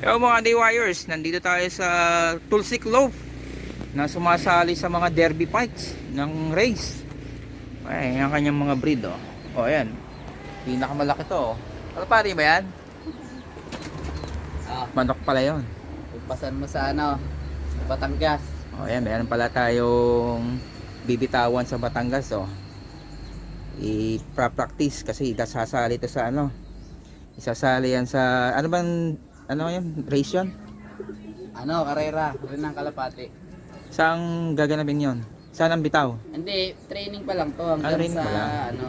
Yo mga DIYers, nandito tayo sa Tulsik Loaf na sumasali sa mga derby fights ng race. Ay, yan kanyang mga breed oh. Oh, ayan. Pinakamalaki to oh. Ano pari ba yan? Ah, Manok pala yon. upasan mo sa ano, Batangas. Oh, ayan, meron pala tayong bibitawan sa Batangas oh. I-practice kasi sasali to sa ano. Isasali yan sa ano bang ano yun? Race yun? Ano, karera, rin ng Kalapati. Saan gaganapin yon? Saan ang bitaw? Hindi, training pa lang to hanggang Ah, training sa pa lang. ano.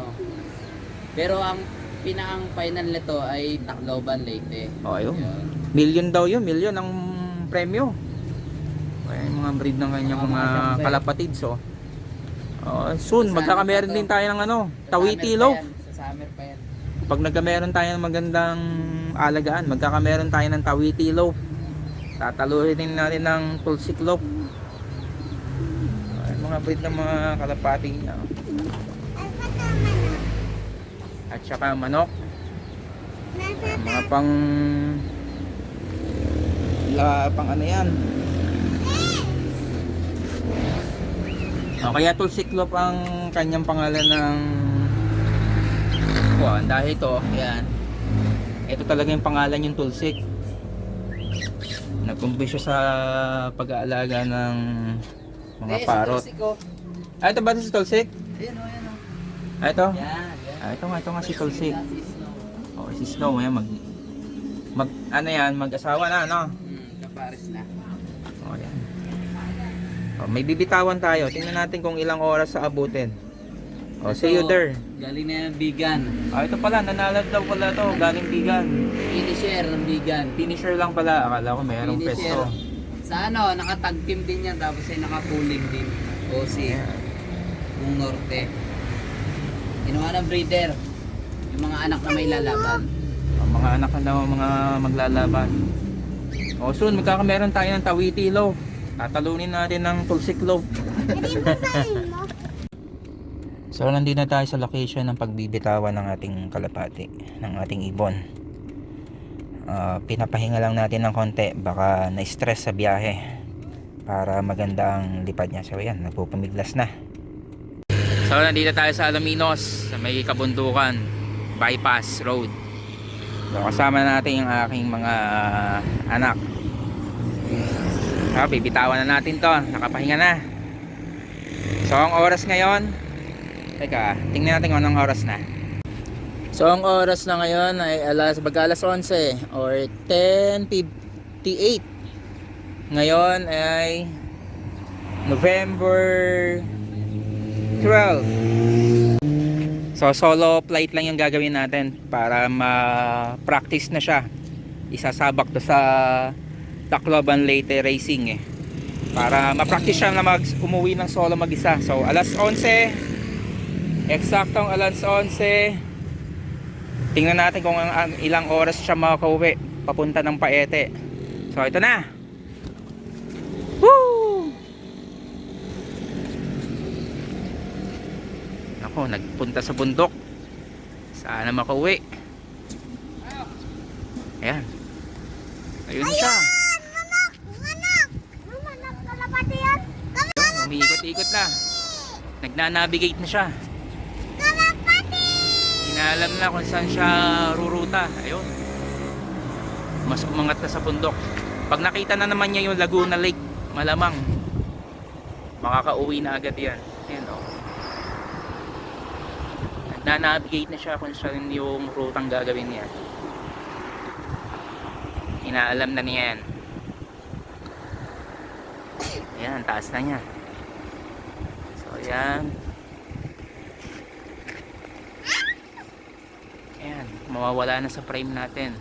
Pero ang pinakang final nito ay Tacloban Leyte. Oh, ayun. Yun. Million daw yun, million ang premyo. Ay, yung mga breed ng kanyang Mga mga siyempre. kalapatids, oh. Oh, soon, summer pa din tayo ng ano, Sa tawiti summer pa loaf. yan, Sa summer pa yan. Pag nagkameron tayo ng magandang alagaan, magkakameron tayo ng tawiti loaf. Tataluhin din natin ng tulsik loaf. Ay, mga breed ng mga kalapati niya. At saka manok. Ay, mga pang la, pang ano yan. O, kaya tulsiklop ang kanyang pangalan ng kuwan dahil ito, yan. Ito talaga yung pangalan yung tulsik. Nagkumbisyo sa pag-aalaga ng mga sa parot. Oh. Ah, ito ba ito si tulsik? Ayan o, ayan o. Ah, ito? Yan, yan. Ah, ito nga, ito nga si tulsik. Oh, si Snow, yan, mag, mag, ano yan, mag-asawa na, no? Hmm, kapares na. Oh, yan. Oh, may bibitawan tayo. Tingnan natin kung ilang oras sa abutin. Oh, see you there. Galing na yan, Bigan. Ah, ito pala, nanalad daw pala to. Galing bigan. Finisher ng Bigan. Finisher lang pala. Akala ko mayroong Finisher. pesto. Sa ano, nakatag team din yan tapos ay nakapuling din. OC, yung norte. Kinuha ng breeder. Yung mga anak na may lalaban. Ang mga anak na daw, mga maglalaban. Oh, soon, magkakameron tayo ng tawiti loaf. Tatalunin natin ng tulsik loaf. So, nandito na tayo sa location ng pagbibitawan ng ating kalapati, ng ating ibon. Ah, pinapahinga lang natin ng konti, baka na-stress sa biyahe para maganda ang lipad niya. So, yan, nagpupamiglas na. So, nandito tayo sa Alaminos, sa may kabundukan, bypass road. So, kasama natin yung aking mga anak. Ah, bibitawan na natin to. Nakapahinga na. So, ang oras ngayon, teka, tingnan natin kung anong oras na. So, ang oras na ngayon ay alas, baga alas 11 or 10.58. Ngayon ay November 12. So, solo flight lang yung gagawin natin para ma-practice na siya. Isasabak to sa Tacloban Leyte Racing eh. Para ma-practice siya na mag umuwi ng solo mag-isa. So, alas 11. Eksaktong alas 11. Tingnan natin kung ang, ang ilang oras siya makauwi papunta ng Paete. So, ito na. Woo! Ako, nagpunta sa bundok. Sana makauwi. Ayan. Ayun siya. Umiikot-ikot na. Nagnanavigate na siya. Inaalam na kung saan siya ruruta. Ayun. Mas umangat na sa bundok. Pag nakita na naman niya yung Laguna Lake, malamang makakauwi na agad yan. Ayan o. Nagnanavigate na siya kung saan yung rutang gagawin niya. Inaalam na niya yan. Ayan, taas na niya. So, ayan. Ayan, mawawala na sa frame natin.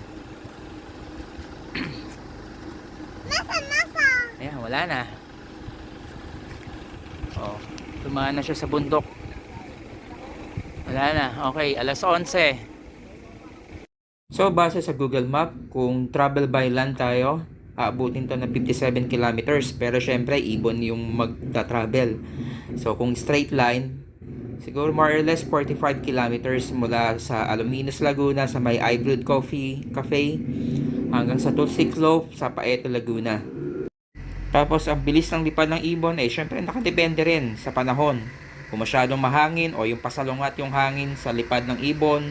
Ayan, wala na. Oh, tumaan na siya sa bundok. Wala na. Okay, alas 11. So, base sa Google Map, kung travel by land tayo, aabutin to ng 57 kilometers. Pero syempre, ibon yung magta-travel. So, kung straight line, siguro more or less 45 kilometers mula sa Aluminos Laguna sa may iBrewed Coffee Cafe hanggang sa Tulsiklo sa Paeto, Laguna. Tapos ang bilis ng lipad ng ibon eh syempre nakadepende rin sa panahon. Kung masyadong mahangin o yung pasalungat yung hangin sa lipad ng ibon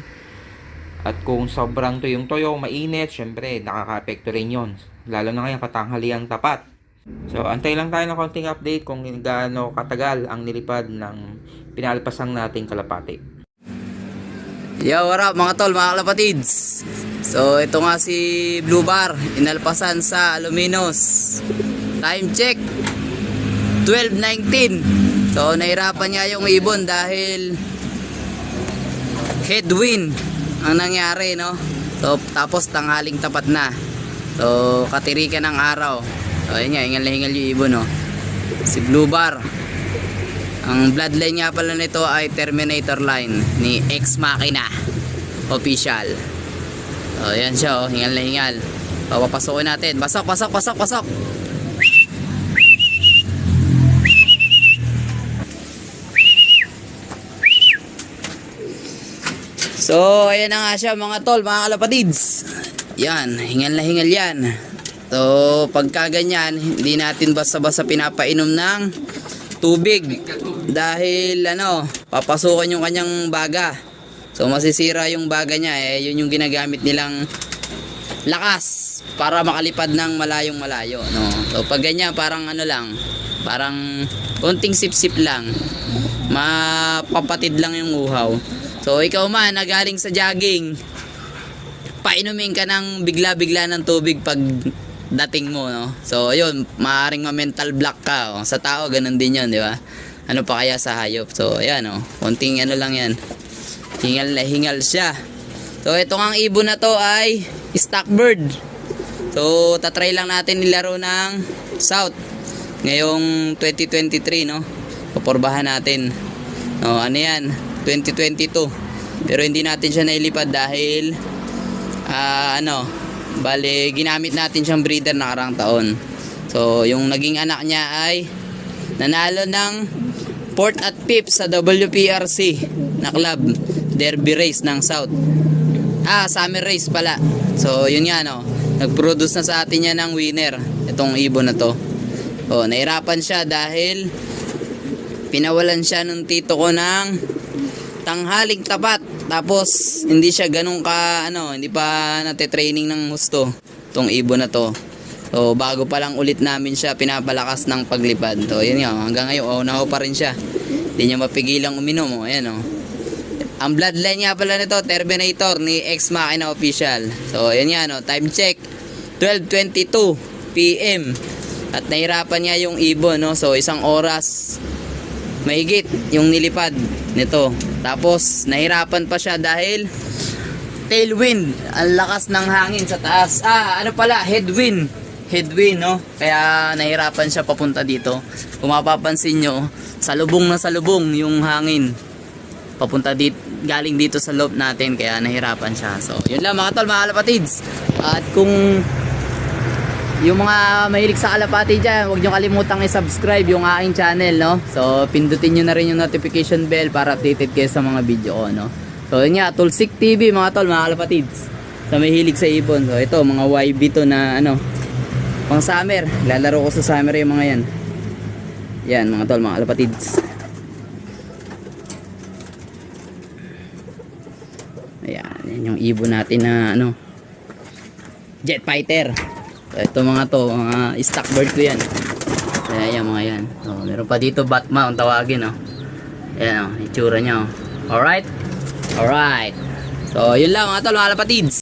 at kung sobrang tuyong toyo, mainit, syempre nakaka-apekto rin yon. Lalo na ngayon katanghaliang tapat. So antay lang tayo ng konting update kung gaano katagal ang nilipad ng pinalpasang nating kalapati. Yo, what up mga tol, mga kalapatids? So, ito nga si Blue Bar, inalpasan sa Aluminos. Time check, 12.19. So, nahirapan nga yung ibon dahil headwind ang nangyari, no? So, tapos tanghaling tapat na. So, katirikan ng araw. So, ayun nga, hingal na hingal yung ibon, no? Si Blue Bar, ang bloodline nga pala nito ay Terminator line ni Ex Machina official. So, yan siya oh, hingal na hingal. Papapasokin natin. Pasok, pasok, pasok, pasok. So, ayan na nga siya mga tol, mga kalapatids. Yan, hingal na hingal yan. So, pagka ganyan, hindi natin basta-basta pinapainom ng tubig. Dahil, ano, papasukan yung kanyang baga. So, masisira yung baga niya. Eh, yun yung ginagamit nilang lakas para makalipad ng malayong malayo. No? So, pag ganyan, parang ano lang, parang konting sip-sip lang. Mapapatid lang yung uhaw. So, ikaw man, na galing sa jogging, painumin ka ng bigla-bigla ng tubig pag dating mo, no? So, ayun, maaaring ma-mental block ka. Oh. Sa tao, ganun din yun, di ba? Ano pa kaya sa hayop? So, ayan, oh. Konting ano lang yan. Hingal na hingal siya. So, itong ang ibon na to ay stock bird. So, tatry lang natin nilaro ng South. Ngayong 2023, no? Paporbahan natin. No, ano yan? 2022. Pero hindi natin siya nailipad dahil ah ano, bale ginamit natin siyang breeder nakarang taon. So, yung naging anak niya ay nanalo ng fourth at fifth sa WPRC na club derby race ng South. Ah, summer race pala. So, yun nga no. Nag-produce na sa atin yan ng winner itong ibon na to. Oh, nahirapan siya dahil pinawalan siya nung tito ko ng tanghaling tapat. Tapos, hindi siya ganun ka, ano, hindi pa nate-training ng gusto tong ibon na to. So, bago pa lang ulit namin siya pinapalakas ng paglipad. So, yun nga, hanggang ngayon, oh, naho pa rin siya. Hindi niya mapigilang uminom, oh, ayan, oh. Ang bloodline nga pala nito, Terminator ni Ex Machina Official. So, ayan nga, no, time check, 12.22 PM. At nahirapan niya yung ibon, no. So, isang oras mahigit yung nilipad nito. Tapos, nahirapan pa siya dahil tailwind. Ang lakas ng hangin sa taas. Ah, ano pala, headwind. Headwind, no? Kaya nahirapan siya papunta dito. Kung mapapansin nyo, salubong na salubong yung hangin. Papunta dito, galing dito sa loob natin. Kaya nahirapan siya. So, yun lang mga tol, mga kalapatids. At kung yung mga mahilig sa kalapati dyan, huwag nyo kalimutang i-subscribe yung aking channel, no? So, pindutin nyo na rin yung notification bell para updated kayo sa mga video ko, no? So, yun nga, Tulsik TV, mga tol, mga kalapatids. Sa mahilig sa ibon. So, ito, mga YB to na, ano, pang summer. Lalaro ko sa summer yung mga yan. Yan, mga tol, mga kalapatids. Ayan, yan yung ibon natin na, ano, jet fighter. Ito mga to, mga stock bird ko yan. Ayan, yan mga yan. So, meron pa dito Batman, ang tawagin, oh. Ayan, oh, itsura niya, oh. Alright? Alright. So, yun lang mga tol, mga lapatids.